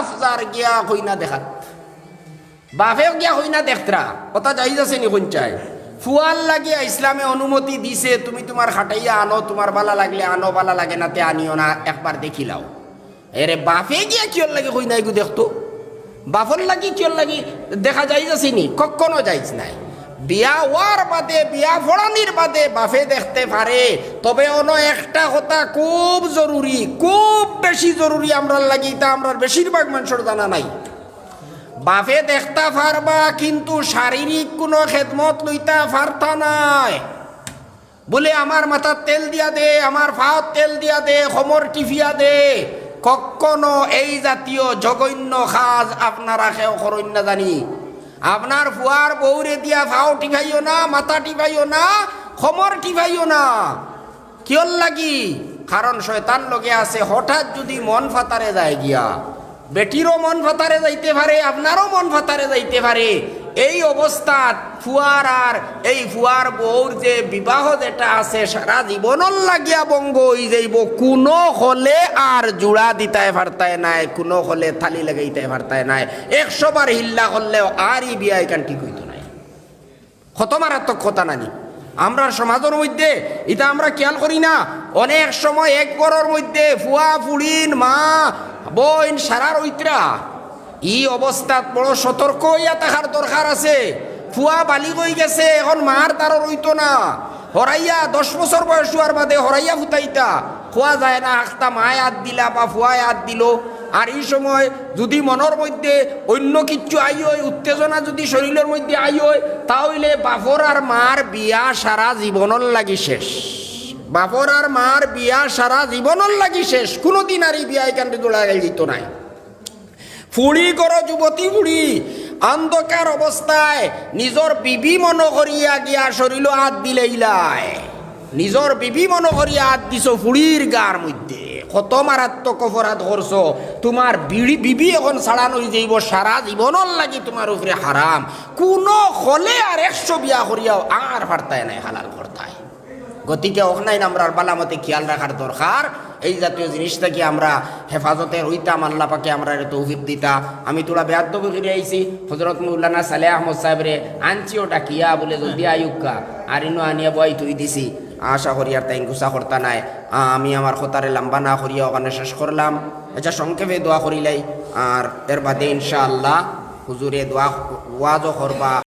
আফজার গিয়া হইনা দেখাত। বাপেও গিয়া হইনা দেখতরা। কথা যাই যাচ্ছে নি চাই ফুয়াল লাগিয়া ইসলামে অনুমতি দিছে, তুমি তোমার খাটাইয়া আনো, তোমার বালা লাগলে আনো, বালা লাগে না তে আনিও না, একবার দেখিলাও এরে বাপে গিয়া কিয়র লাগে হইনা এগু দেখতো। বাফর লাগি কিয়র লাগি দেখা যাই যাচ্ছে নি? কখনো যাইছ নাই। বিয়া হওয়ার বাদে, বিয়া ফড়ানির বাদে বাফে দেখতে পারে তবে অন একটা কথা খুব জরুরি খুব বেশি জরুরি আমরা লাগি তা আমরা বেশিরভাগ মানুষের জানা নাই। বাফে দেখতা পারবা কিন্তু শারীরিক কোনো খেদমত লইতা পারতা নাই। বলে আমার মাথার তেল দিয়া দে আমার ফাওয়ার তেল দিয়া দে সমর টিফিয়া দে। কখনো এই জাতীয় জঘন্য সাজ আপনারা সেও না জানি। আপনার ফুয়ার বৌরে দিয়া ভাও টিভাইও না, মাথা টিভাইও না, খমর টিভাইও না। কিয়র লাগি? কারণ শয়তান লগে আছে, হঠাৎ যদি মন ফাতারে যায় গিয়া। বেটিরও মন ফাতারে যাইতে পারে, আপনারও মন ফাতারে যাইতে পারে। এই অবস্থাত ফুয়ার আর এই ফুয়ার বউর যে বিবাহ যেটা আছে, সারা জীবনর লাগিয়া বঙ্গ হয়ে যাইব, কোনো হলে আর জোড়া দিতায় পারতায় নাই, কোনো হলে থালি লাগাইতে পারতায় নাই। একশো বার হিল্লা করলেও আর ই বিয়া এখান ঠিক হইতো নাই। কত মারাত্মক কথা নানি। আমরা সমাজের মধ্যে, এটা আমরা খেয়াল করি না। অনেক সময় এক ঘরের মধ্যে ফুয়া, ফুড়িন, মা, বোন, সারার ঐত্রা। ই অবস্থাত বড় সতর্ক হইয়া থাকার দরকার আছে। ফুয়া বালি গই গেছে, এখন মার তারও রইতো না। হরাইয়া দশ বছর বয়স হওয়ার বাদে হরাইয়া ফুটাইতা। খোয়া যায় না, আখতা মায় হাত দিলা বা ফুয়ায় হাত দিল। আর এই সময় যদি মনের মধ্যে অন্য কিচ্ছু আই হয়, উত্তেজনা যদি শরীরের মধ্যে আই হয়, তাহলে বাপর আর মার বিয়া সারা জীবনের লাগি শেষ। বাপর আর মার বিয়া সারা জীবনের লাগি শেষ। কোনোদিন আর এই বিয়া এখানটি দোলা দিত নাই। ফুড়ি করো যুবতী ফুড়ি অন্ধকার অবস্থায় নিজর বিবি মন করিয়া গিয়া শরীর হাত দিলে নিজর বিবি মন করিয়া হাত দিছ ফুড়ির গার মধ্যে। কত মারাত্মক অপরাধ করছ তোমার বিড়ি বিবি এখন ছাড়ানো যাইব সারা জীবনের লাগি তোমার উপরে হারাম কোনো হলে আর একশো বিয়া করিয়াও আর পারতায় নাই হালাল করতায় গতিকে ওখানে আমরা বালামতে খেয়াল রাখার দরকার এই জাতীয় জিনিসটাকে আমরা হেফাজতে হইতাম? আল্লাহ পাকে আমরা তৌফিক দিতা। আমি তোরা বেয়াদ্দ ফিরে আইছি। হজরত মৌলানা সালে আহমদ সাহেবরে, আনছি ওটা কিয়া? বলে যদি আয়ুক্কা আর ইনো আনিয়া বই তুই দিছি। আশা করি আর তাই গুসা করতা নাই। আমি আমার খতারে লম্বা না করিয়া ওখানে শেষ করলাম। এটা সংক্ষেপে দোয়া করিলাই। আর এর বাদে ইনশাআল্লাহ হুজুরে দোয়া ওয়াজও করবা।